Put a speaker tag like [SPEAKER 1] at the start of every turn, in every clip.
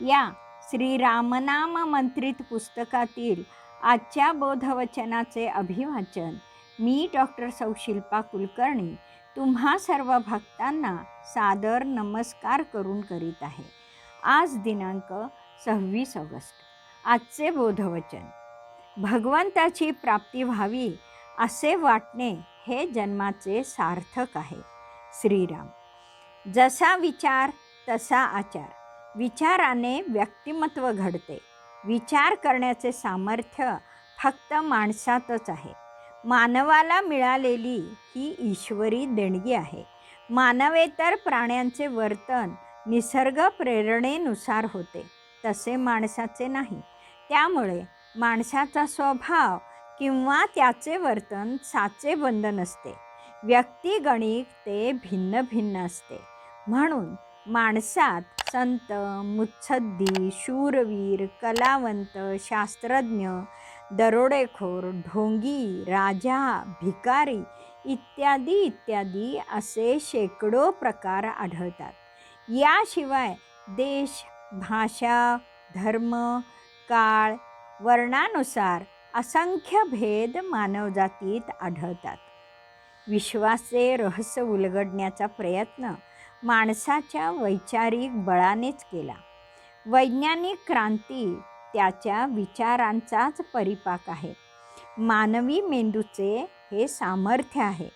[SPEAKER 1] या श्रीरामनाम मंत्रित पुस्तकातील आजच्या बोधवचनाचे अभिवाचन. मी डॉक्टर सौशिल्पा कुलकर्णी तुम्हा सर्व भक्तांना सादर नमस्कार करून करीत आहे. आज दिनांक सव्वीस ऑगस्ट. आजचे बोधवचन. भगवंताची प्राप्ती व्हावी असे वाटणे हे जन्माचे सार्थक आहे. श्रीराम. जसा विचार तसा आचार. विचाराने व्यक्तिमत्व घडते. विचार करण्याचे सामर्थ्य फक्त माणसातच आहे. मानवाला मिळालेली ही ईश्वरी देणगी आहे. मानवेतर प्राण्यांचे वर्तन निसर्ग प्रेरणेनुसार होते. तसे माणसाचे नाही. त्यामुळे माणसाचा स्वभाव किंवा त्याचे वर्तन साचे बंद नसते. व्यक्तिगणिक ते भिन्न भिन्न असते. म्हणून माणसात संत मुत्सद्दी शूरवीर कलावंत शास्त्रज्ञ दरोडेखोर ढोंगी राजा भिकारी इत्यादी इत्यादी असे शेकडो प्रकार आढळतात. याशिवाय देश भाषा धर्म काळ वर्णानुसार असंख्य भेद मानवजातीत आढळतात. विश्वाचे रहस्य उलगडण्याचा प्रयत्न माणसाच्या वैचारिक बळानेच केला. वैज्ञानिक क्रांती त्याच्या विचारांचाच परिपाक आहे. मानवी मेंदूचे हे सामर्थ्य आहे.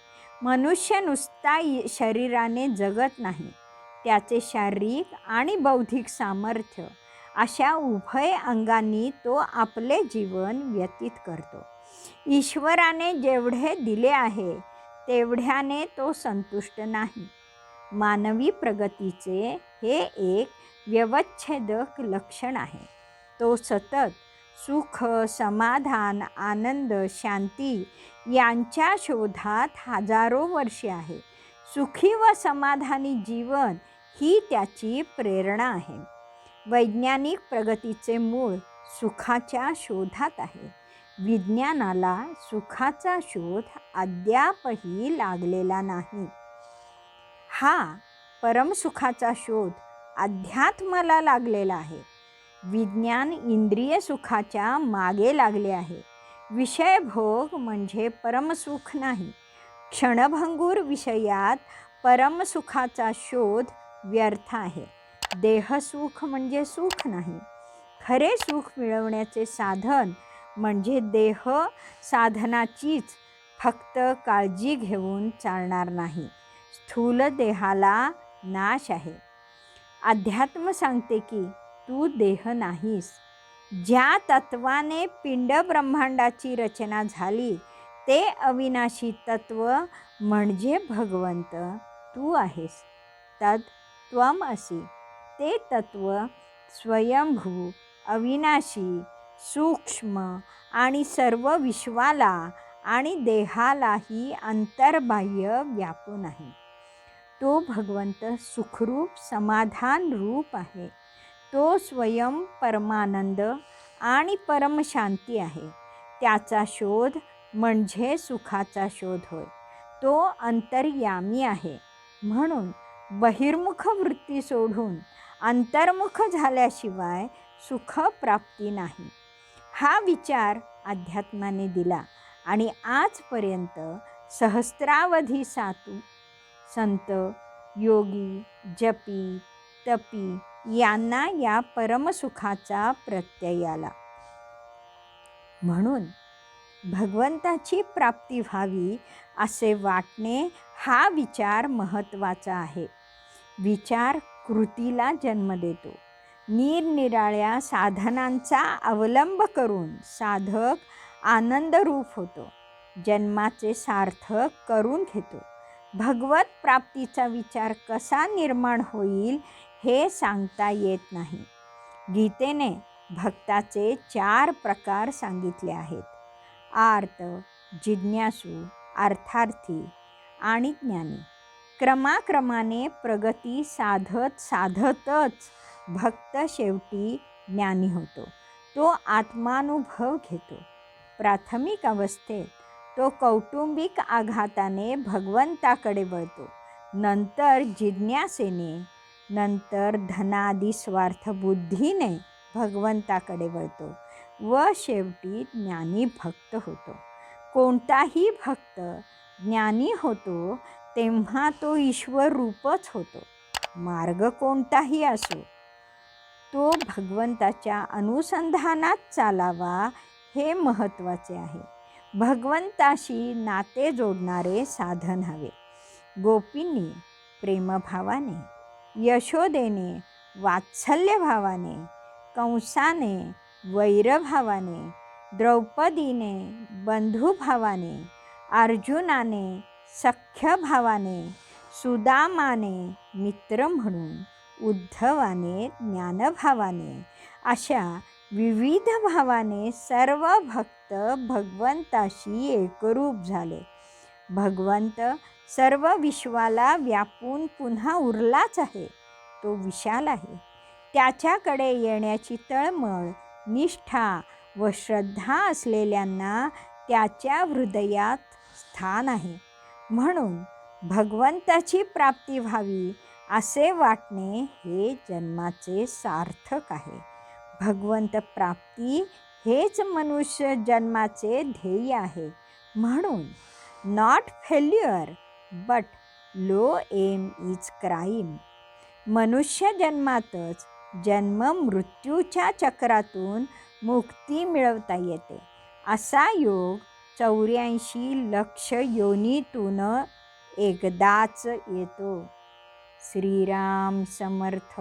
[SPEAKER 1] मनुष्य नुसता शरीराने जगत नाही. त्याचे शारीरिक आणि बौद्धिक सामर्थ्य अशा उभय अंगांनी तो आपले जीवन व्यतीत करतो. ईश्वराने जेवढे दिले आहे तेवढ्याने तो संतुष्ट नाही. मानवी प्रगतीचे हे एक व्यवच्छेदक लक्षण आहे. तो सतत सुख समाधान आनंद शांती यांच्या शोधात हजारो वर्षे आहे. सुखी व समाधानी जीवन ही त्याची प्रेरणा आहे. वैज्ञानिक प्रगतीचे मूळ सुखाच्या शोधात आहे. विज्ञानाला सुखाचा शोध अद्यापही लागलेला नाही. हा परमसुखाचा शोध अध्यात्माला लागलेला आहे. विज्ञान इंद्रिय सुखाच्या मागे लागले आहे. विषयभोग म्हणजे परमसुख नाही. क्षणभंगूर विषयात परमसुखाचा शोध व्यर्थ आहे. देहसुख म्हणजे सुख नाही. खरे सुख मिळवण्याचे साधन म्हणजे देह साधनाचीच फक्त काळजी घेऊन चालणार नाही. स्थूल देहाला नाश आहे. अध्यात्म सांगते की तू देह नाहीस. ज्या तत्वाने पिंड ब्रह्मांडाची रचना झाली ते अविनाशी तत्व म्हणजे भगवंत तू आहेस. तद त्वम असी. ते तत्व स्वयंभू अविनाशी सूक्ष्म आणि सर्व विश्वाला आणि देहालाही अंतर्बाह्य व्यापून आहे तो भगवंत सुखरूप समाधान रूप आहे. तो स्वयं परमानंद आणि परमशांती आहे. त्याचा शोध म्हणजे सुखाचा शोध होय. तो अंतर्यामी आहे. म्हणून बहिर्मुख वृत्ती सोडून अंतर्मुख झाल्याशिवाय सुखप्राप्ती नाही. हा विचार अध्यात्माने दिला. आणि आजपर्यंत सहस्रावधी सातू संत योगी जपी तपी यांना या परमसुखाचा प्रत्यय आला. म्हणून भगवंताची प्राप्ती व्हावी असे वाटणे हा विचार महत्त्वाचा आहे. विचार कृतीला जन्म देतो. निरनिराळ्या साधनांचा अवलंब करून साधक आनंदरूप होतो. जन्माचे सार्थक करून घेतो. भगवत प्राप्तीचा विचार कसा निर्माण होईल हे सांगता येत नाही. गीतेने भक्ताचे चार प्रकार सांगितले आहेत. आर्त जिज्ञासू अर्थार्थी आणि ज्ञानी. क्रमाक्रमाने प्रगती साधत साधतच भक्त शेवटी ज्ञानी होतो. तो आत्मानुभव घेतो. प्राथमिक अवस्थेत तो कौटुंबिक आघाताने भगवंताकडे वळतो. नंतर जिज्ञासेने नंतर धनादी स्वार्थ बुद्धीने भगवंताकडे वळतो व शेवटी ज्ञानी भक्त होतो. कोणताही भक्त ज्ञानी होतो तेव्हा तो ईश्वर रूपच होतो. मार्ग कोणताही असो तो भगवंताच्या अनुसंधानात चालावा हे महत्त्वाचे आहे. भगवंताशी नाते जोडणारे साधन हवे. गोपींनी प्रेमभावाने यशोदेने वात्सल्यभावाने कंसाने वैरभावाने द्रौपदीने बंधुभावाने अर्जुनाने सख्यभावाने सुदामाने मित्र म्हणून उद्धवाने ज्ञानभावाने अशा विविध भावाने सर्व भक्त भगवंताशी एकरूप झाले. भगवंत सर्व विश्वाला व्यापून पुन्हा उरलाच आहे. तो विशाल आहे. त्याच्याकडे येण्याची तळमळ निष्ठा व श्रद्धा असलेल्यांना त्याच्या हृदयात स्थान आहे. म्हणून भगवंताची प्राप्ती व्हावी असे वाटणे हे जन्माचे सार्थक आहे. भगवंत प्राप्ती हेच मनुष्य जन्माचे ध्येय आहे. म्हणून not failure but low aim is crime मनुष्य जन्मातच जन्म मृत्यूच्या चक्रातून मुक्ती मिळवता येते. असा योग चौऱ्याऐंशी लक्ष योनीतून एकदाच येतो. श्रीराम समर्थ.